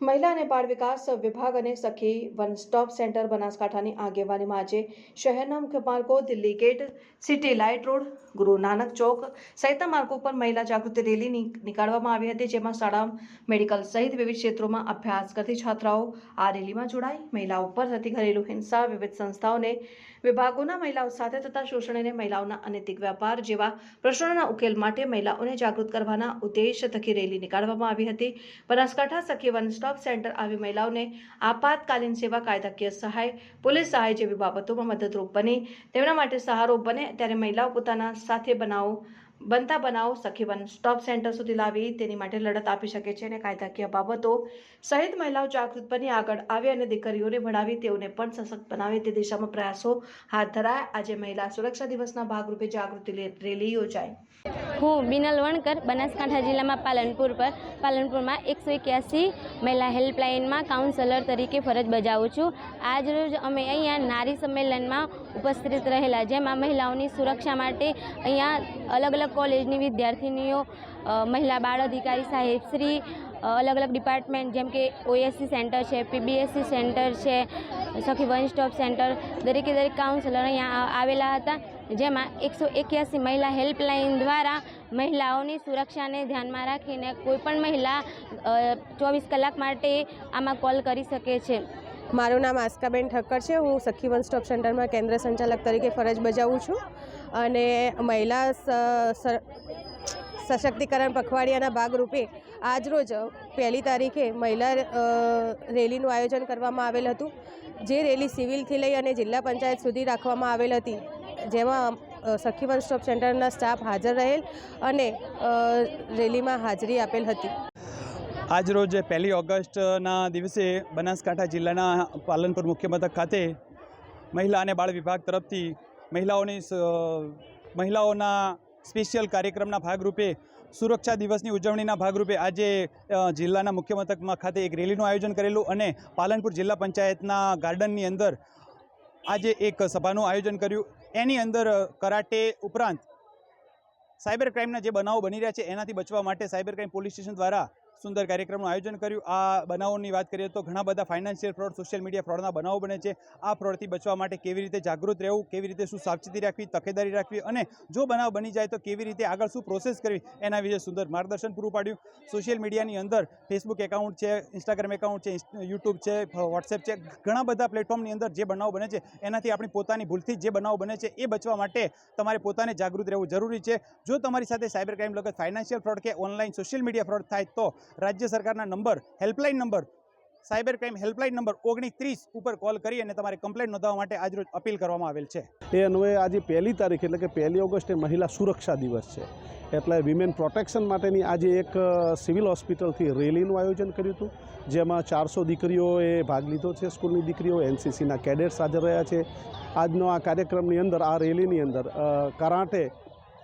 મહિલા અને બાળ વિકાસ વિભાગ અને સખી વન સ્ટોપ સેન્ટર બનાસકાંઠાની આગેવાનીમાં આજે શહેરના મુખ્ય માર્ગો Delhi gate, city light road, Guru Nanak Chowk સહિતના માર્ગો પર મહિલા જાગૃતિ રેલી નીકાળવામાં આવી હતી, જેમાં શાળા, મેડિકલ સહિત વિવિધ ક્ષેત્રોમાં અભ્યાસ કરતી છાત્રાઓ આ રેલીમાં જોડાઈ. મહિલાઓ પર થતી ઘરેલુ હિંસા, વિવિધ સંસ્થાઓને વિભાગોના મહિલાઓ સાથે થતા શોષણ અને મહિલાઓના અનૈતિક વ્યાપાર જેવા પ્રશ્નોના ઉકેલ માટે મહિલાઓને જાગૃત કરવાના ઉદ્દેશ થકી રેલી નીકાળવામાં આવી હતી. બનાસકાંઠા સખી વન સ્ટોપ સેન્ટર આવી મહિલાઓને આપાતકાલીન સેવા કાયદાકીય સહાય, પોલીસ સહાય જેવી બાબતોમાં મદદરૂપ બની. તેમના માટે સહારો બને ત્યારે મહિલાઓ પોતાના સાથે બનાવો બનતા બનાવો સખીવન સ્ટોપ સેન્ટર સુધી લાવી, તેની માટે લડત આપી શકે છે અને કાયદાકીય બાબતો સહિત મહિલાઓ જાગૃત બની આગળ આવે અને દીકરીઓને ભણાવી, તેઓને પણ સશક્ત બનાવે તે દિશામાં પ્રયાસો હાથ ધરાય. આજે મહિલા સુરક્ષા દિવસના ભાગરૂપે જાગૃતિ રેલી યોજાઈ. હું બિનલ વણકર, બનાસકાંઠા જિલ્લામાં પાલનપુર પર, પાલનપુરમાં એકસો એક્યાસી મહિલા હેલ્પલાઇનમાં કાઉન્સેલર તરીકે ફરજ બજાવું છું. આજ રોજ અમે અહીંયા નારી સંમેલનમાં ઉપસ્થિત રહેલા, જેમાં મહિલાઓની સુરક્ષા માટે અહીંયા અલગ અલગ કોલેજની વિદ્યાર્થિનીઓ મહિલા બાળ અધિકારી સાહેબશ્રી અલગ અલગ ડિપાર્ટમેન્ટ જેમ કે ઓએસસી સેન્ટર છે પીબીએસસી સેન્ટર છે, સખી વન સ્ટોપ સેન્ટર, દરેકે દરેક કાઉન્સિલર અહીંયા આવેલા હતા. જેમાં એકસો એક્યાસી મહિલા હેલ્પલાઇન દ્વારા મહિલાઓની સુરક્ષાને ધ્યાનમાં રાખીને કોઈપણ મહિલા ચોવીસ કલાક માટે આમાં કોલ કરી શકે છે. મારું નામ આસ્કાબેન ઠક્કર છે. હું સખી વન સ્ટોપ સેન્ટરમાં કેન્દ્ર સંચાલક તરીકે ફરજ બજાવું છું અને મહિલા સશક્તિકરણ પખવાડિયાના ભાગરૂપે આજરોજ પહેલી તારીખે મહિલા રેલીનું આયોજન કરવામાં આવેલ હતું. જે રેલી સિવિલથી લઈ અને જિલ્લા પંચાયત સુધી રાખવામાં આવેલ હતી, જેમાં સખી વન સ્ટોપ સેન્ટરના સ્ટાફ હાજર રહેલ અને રેલીમાં હાજરી આપેલ હતી. આજરોજ પહેલી ઓગસ્ટના દિવસે બનાસકાંઠા જિલ્લાના પાલનપુર મુખ્ય મથક ખાતે મહિલા અને બાળ વિભાગ તરફથી મહિલાઓની મહિલાઓના સ્પેશિયલ કાર્યક્રમના ભાગરૂપે સુરક્ષા દિવસની ઉજવણીના ભાગરૂપે આજે જિલ્લાના મુખ્ય મથકમાં ખાતે એક રેલીનું આયોજન કરેલું અને પાલનપુર જિલ્લા પંચાયતના ગાર્ડનની અંદર આજે એક સભાનું આયોજન કર્યું. એની અંદર કરાટે ઉપરાંત સાયબર ક્રાઇમના જે બનાવો બની રહ્યા છે, એનાથી બચવા માટે સાયબર ક્રાઇમ પોલીસ સ્ટેશન દ્વારા સુંદર કાર્યક્રમનું આયોજન કર્યું. આ બનાવોની વાત કરીએ તો ઘણા બધા ફાઇનાન્શિયલ ફ્રોડ સોશિયલ મીડિયા ફ્રોડના બનાવો બને છે. આ ફ્રોડથી બચવા માટે કેવી રીતે જાગૃત રહેવું, કેવી રીતે શું સાવચેતી રાખવી, તકેદારી રાખવી અને જો બનાવ બની જાય તો કેવી રીતે આગળ શું પ્રોસેસ કરવી એના વિશે સુંદર માર્ગદર્શન પૂરું પાડ્યું. સોશિયલ મીડિયાની અંદર ફેસબુક એકાઉન્ટ છે ઇન્સ્ટાગ્રામ એકાઉન્ટ છે યુટ્યુબ છે વોટ્સએપ છે, ઘણા બધા પ્લેટફોર્મની અંદર જે બનાવ બને છે, એનાથી આપણી પોતાની ભૂલથી જે બનાવ બને છે, એ બચવા માટે તમારે પોતાને જાગૃત રહેવું જરૂરી છે. જો તમારી સાથે સાયબર ક્રાઇમ લગત ફાઇનાન્શિયલ ફ્રોડ કે ઓનલાઈન સોશિયલ મીડિયા ફ્રોડ થાય તો રાજ્ય સરકારના number helpline number cyber crime helpline number ઓગણીસ ઉપર કોલ કરી અને તમારે કમ્પ્લેન નોંધાવવા માટે આજરોજ અપીલ કરવામાં આવેલ છે. એ અન્વયે આજે પહેલી તારીખ એટલે કે પહેલી ઓગસ્ટે મહિલા સુરક્ષા દિવસ છે. એટલે વિમેન પ્રોટેક્શન માટેની આજે એક સિવિલ હોસ્પિટલથી રેલીનું આયોજન કર્યું હતું, જેમાં ચારસો દીકરીઓએ ભાગ લીધો છે. સ્કૂલની દીકરીઓ એનસીસીના કેડેટ્સ હાજર રહ્યા છે. આજનો આ કાર્યક્રમની અંદર, આ રેલીની અંદર કરાટે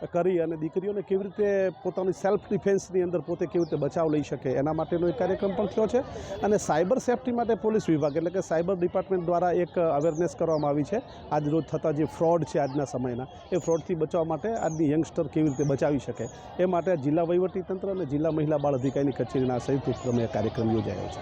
કરી અને દીકરીઓને કેવી રીતે પોતાની સેલ્ફ ડિફેન્સની અંદર પોતે કેવી રીતે બચાવ લઈ શકે એના માટેનો એક કાર્યક્રમ પણ થયો છે. અને સાયબર સેફટી માટે પોલીસ વિભાગ એટલે કે સાયબર ડિપાર્ટમેન્ટ દ્વારા એક અવેરનેસ કરવામાં આવી છે. આજ રોજ થતા જે ફ્રોડ છે આજના સમયના, એ ફ્રોડથી બચવા માટે આજની યંગસ્ટર કેવી રીતે બચાવી શકે? એ માટે જિલ્લા વહીવટીતંત્ર અને જિલ્લા મહિલા બાળ અધિકારીની કચેરીના સંયુક્ત ઉપક્રમે કાર્યક્રમ યોજાયો છે.